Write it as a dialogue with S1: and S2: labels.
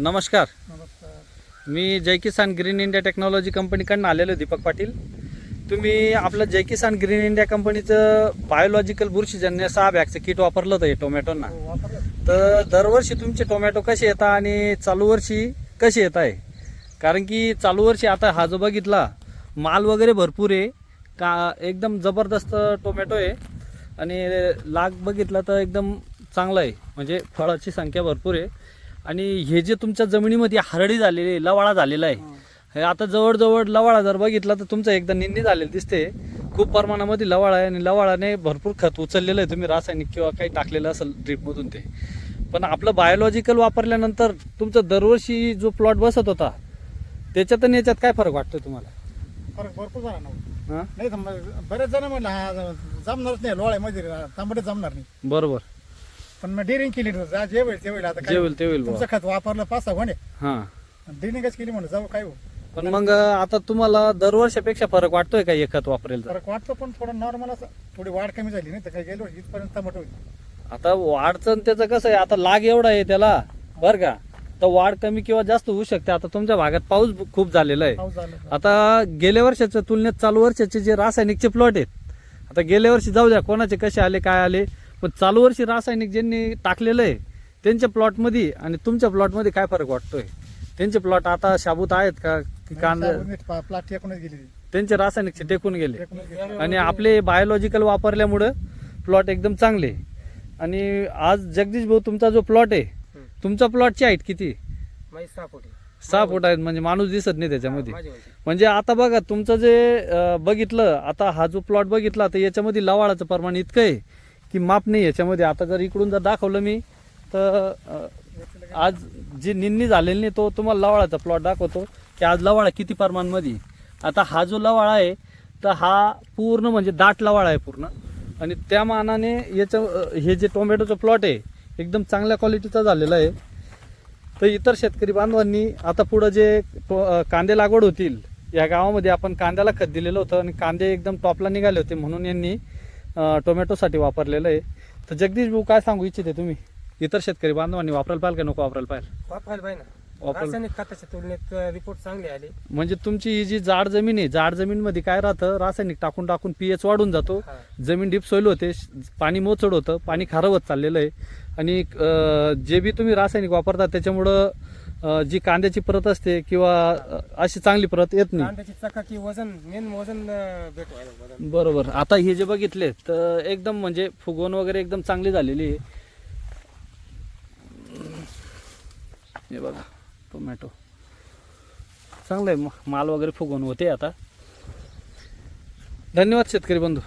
S1: नमस्कार.
S2: नमस्कार.
S1: मी Jai Kisan green India technology कंपनीकडनं आलेलो दीपक पाटील. तुम्ही आपलं जय किसान ग्रीन इंडिया कंपनीचं बायोलॉजिकल बुरशीजन्य सहा बॅगचं किट वापरलं होतं टोमॅटोंना.
S2: हो,
S1: तर दरवर्षी तुमचे टोमॅटो कसे येतात आणि चालू वर्षी कसे येत आहे? कारण की चालू वर्षी आता हा जो बघितला माल वगैरे भरपूर आहे. का एकदम जबरदस्त टोमॅटो आहे. आणि लाग बघितला तर एकदम चांगला आहे. म्हणजे फळाची संख्या भरपूर आहे. आणि हे जे तुमच्या जमिनीमध्ये हरडी झालेली आहे लवाळा झालेला आहे हे आता जवळजवळ लवाळा जर बघितला तर तुमचं एकदा निंदी झालेलं दिसते. खूप प्रमाणामध्ये लवाळा आहे आणि लवाळाने भरपूर खत उचललेलं आहे. तुम्ही रासायनिक किंवा काही टाकलेलं असेल ड्रीपमधून ते. पण आपलं बायोलॉजिकल वापरल्यानंतर तुमचं दरवर्षी जो प्लॉट बसत होता त्याच्यात आणि याच्यात काय फरक वाटतो तुम्हाला?
S2: फरक भरपूर झाला ना.
S1: हां?
S2: नाही थांबा बरेच जण म्हणलं हा जमणारच नाही लोळ्यामध्ये तांबडे जमणार नाही.
S1: बरोबर.
S2: पण मग डेअरिंग केली ना, जा जे होईल ते होईल. आता
S1: जे
S2: काय
S1: होईल ते होईल
S2: तुमचं खत वापरलं पाच सहा म्हणे
S1: हां.
S2: डेअरिंगच केली म्हणून जाऊ काय हो?
S1: पण मग आता तुम्हाला दरवर्षापेक्षा फरक वाटतोय का खत वापरेल तर?
S2: फरक वाटतो पण थोडं नॉर्मल असं. थोडी वाढ कमी झाली नाही तर काही गेलो इथपर्यंत टमाटो होईल.
S1: आता वाढचं त्याचं कसं आहे आता लाग एवढा आहे त्याला बरं का? तर वाढ कमी किंवा जास्त होऊ शकते. आता तुमच्या भागात पाऊस खूप झालेला आहे.
S2: पाऊस झाला
S1: आता गेल्या वर्षाच्या तुलनेत चालू वर्षाचे जे रासायनिकचे प्लॉट आहेत आता गेल्या वर्षी जाऊ द्या कोणाचे कसे आले काय आले पण चालू वर्षी रासायनिक ज्यांनी टाकलेलं आहे त्यांच्या प्लॉटमध्ये आणि तुमच्या प्लॉटमध्ये काय फरक वाटतोय? त्यांचे प्लॉट आता शाबूत आहेत का? की कांदा
S2: प्लाट गेली
S1: त्यांचे रासायनिकचे टेकून गेले. आणि आपले बायोलॉजिकल वापरल्यामुळं प्लॉट एकदम चांगले. आणि आज जगदीश भाऊ तुमचा जो प्लॉट आहे तुमचा प्लॉटची हाईट किती?
S3: सहा फुटी
S1: सहा फूट आहेत म्हणजे माणूस दिसत नाही त्याच्यामध्ये. म्हणजे आता बघा तुमचं जे बघितलं आता हा जो प्लॉट बघितला तर याच्यामध्ये लवाळाचं प्रमाण इतकं आहे. की माप नाही याच्यामध्ये. आता जर इकडून जर दाखवलं मी तर आज जी निन्नी झालेली नाही तो तुम्हाला लवाळाचा प्लॉट दाखवतो की आज लवाळा किती प्रमाणमध्ये. आता हा जो लवाळा आहे तर हा पूर्ण म्हणजे दाट लवाळा आहे पूर्ण. आणि त्या मानाने याचं हे जे टोमॅटोचं प्लॉट आहे एकदम चांगल्या क्वालिटीचा झालेला आहे. तर इतर शेतकरी बांधवांनी आता पुढं जे कांदे लागवड होतील या गावामध्ये आपण कांद्याला खत दिलेलं होतं आणि कांदे एकदम टॉपला निघाले होते म्हणून यांनी टोमॅटोसाठी वापरलेलं आहे. तर जगदीश भाऊ काय सांगू इच्छिते तुम्ही? इतर शेतकरी बांधवांनी वापरायला पाहिजे का नको वापरायला पाहिजे
S3: वापरायला पाहिजे ना.
S1: वापरायला-
S3: रासायनिक खताच्या तुलनेत रिपोर्ट चांगले आले.
S1: म्हणजे तुमची ही जी जाड जमीन आहे जाड जमीनमध्ये काय राहतं? रासायनिक टाकून टाकून पीएच वाढून जातो.
S3: हा.
S1: जमीन डीप सोईल होते श- पाणी मोचड होतं पाणी खारं होत चाललेलं आहे. आणि अं, जे बी तुम्ही रासायनिक वापरता त्याच्यामुळं जी कांद्याची प्रत असते किंवा अशी चांगली प्रत येत नाही.
S3: कांद्याची चकाकी वजन मेन वजन भेट
S1: बरोबर. आता हे जे बघितले तर एकदम म्हणजे फुगवण वगैरे एकदम चांगली झालेली आहे. हे बघा टोमॅटो चांगलं आहे माल वगैरे फुगवून होते आता. धन्यवाद शेतकरी बंधू.